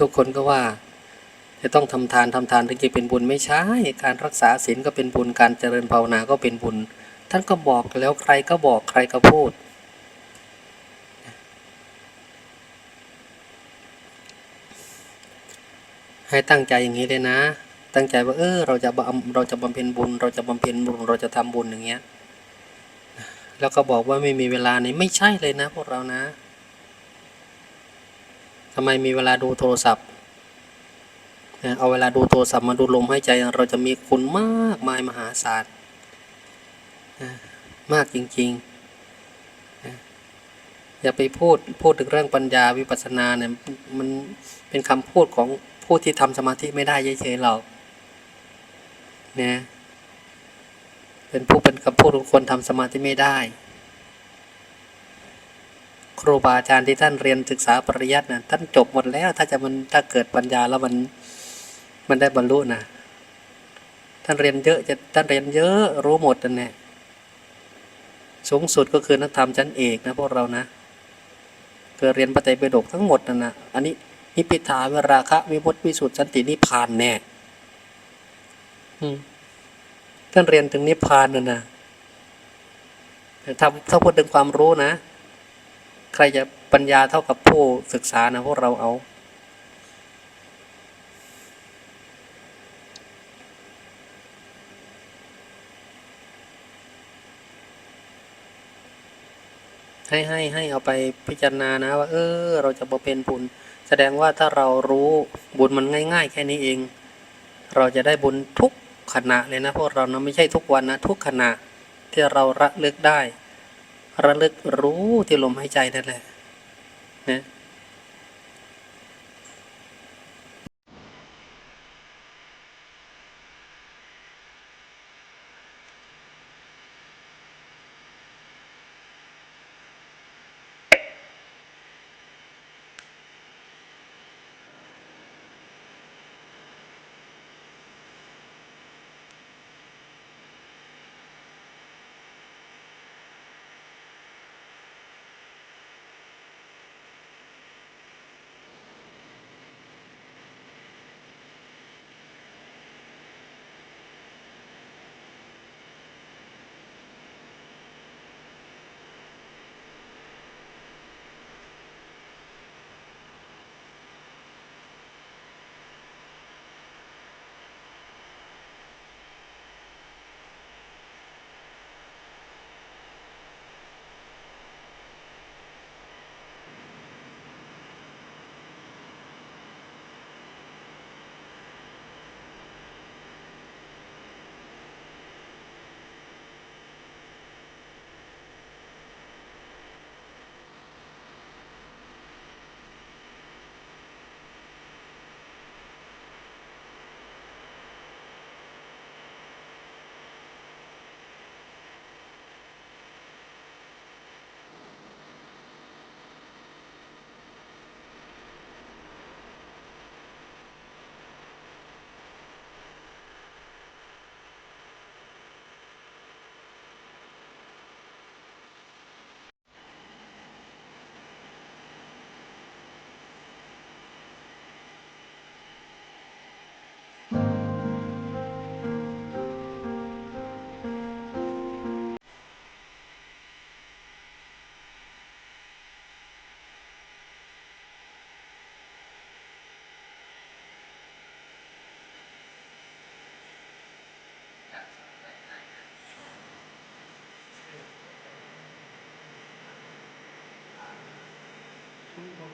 ทุกคนก็ว่า จะต้องทำทานทำทานถึงจะเป็นบุญไม่ใช่การรักษาศีลก็เป็นบุญการเจริญภาวนาก็เป็นบุญ ท่านก็บอกแล้วใครก็บอกใครก็พูด ให้ตั้งใจอย่างนี้เลยนะ ตั้งใจว่าเออเราจะบำเราจะบำเพ็ญบุญ เราจะบำเพ็ญบุญเราจะทำบุญอย่างเงี้ยแล้วก็บอกว่าไม่มีเวลานี่ไม่ใช่เลยนะพวกเรานะ ทำไมมีเวลาดูโทรศัพท์เอาเวลาดูโทรศัพท์มาดูลมหายใจ เราจะมีคุณมากมายมหาศาลมากจริงๆ อย่าไปพูดพูดถึงเรื่องปัญญาวิปัสสนาเนี่ยมันเป็นคำพูดของผู้ที่ทำสมาธิไม่ได้เฉยๆหรอกนะเป็นผู้เป็นคำพูดของคนทำสมาธิไม่ได้ ครูบาอาจารย์ที่ท่านเรียนศึกษาปริยัตินะท่านจบหมดแล้ว ถ้าจะมันถ้าเกิดปัญญาแล้วมันมันได้บรรลุนะท่านเรียนเยอะจะท่านเรียนเยอะรู้หมดนั่นแหละสูงสุดก็คือนักธรรมชั้นเอกนะพวกเรานะเกิดเรียนปฏิปิฎกทั้งหมดนั่นนะอันนี้นิพพิทาเวราคะวิมุตติวิสุทธิสันตินิพานแน่ท่านเรียนถึงนิพพานนั่นนะถ้าถ้าพูดถึงความรู้นะ ใครจะปัญญาเท่ากับผู้ศึกษานะพวกเราเอาให้ให้ให้เอาไปพิจารณานะว่า เออ เราจะบ่เป็นบุญ แสดงว่าถ้าเรารู้บุญมันง่าย ๆ แค่นี้เอง เราจะได้บุญทุกขณะเลยนะพวกเรานะไม่ใช่ทุกวันนะ ทุกขณะที่เราระลึกได้ ระลึกรู้ที่ลมหายใจนั่นแหละนะ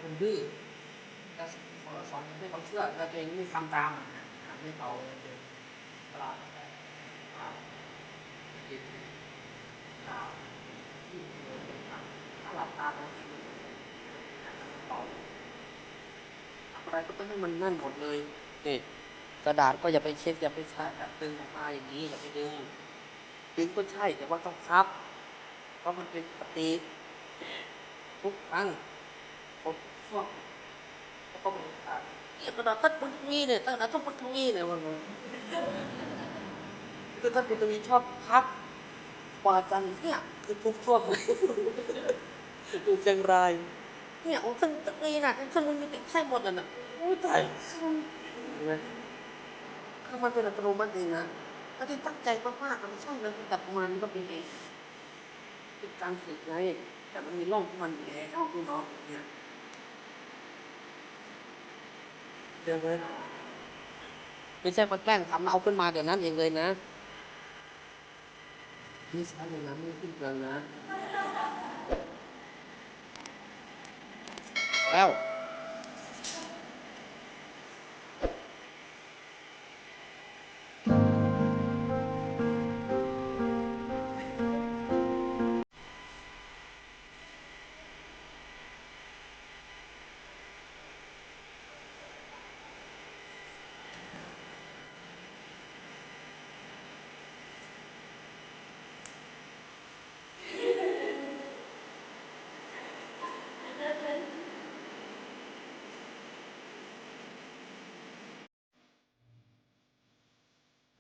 ผมดื้อแล้วสอนด้วยความเชื่อแล้วตัวเองไม่ทำตามอะไม่เอาเลยตลาดที่ถ้าหลับตาแล้วอะไรก็ต้องให้มันนั่นหมดเลยนี่กระดาษก็อย่าไปเช็ดอย่าไปใช้แบบดึงออกมาอย่างนี้อย่าไปดึงดึงก็ใช่แต่ว่าต้องพับเพราะมันเป็นปฏิทุกครั้ง ผมช่วงแล้วก็มีกระดาษท่านบุญทวีเนี่ยตั้งแต่ท่านบุญทวีเนี่ยมันคือท่านบุญทวีชอบพักวาจันเนี่ยคือทุกช่วงเลยอยู่เชียงรายเนี่ยผมขึ้นตะกี้น่ะขึ้นมันมีใช่หมดอะนะโอ้ยตายเห็นไหมคือมันเป็นอัตโนมัติเองนะถ้าที่ตั้งใจมากๆมันช่างเลยตัดประมาณนี้ก็เป็นเองเป็นการฝึกไงแต่มันมีร่องของมันอยู่แล้วคุณน้องเนี่ย เดี๋ยวเลยไม่ใช่มาแกล้งทำเอาขึ้นมาเดี๋ยวนั้นเองเลยนะนี่ใช่เดี๋ยวนั้นไม่ขึ้นเกินนะแล้ว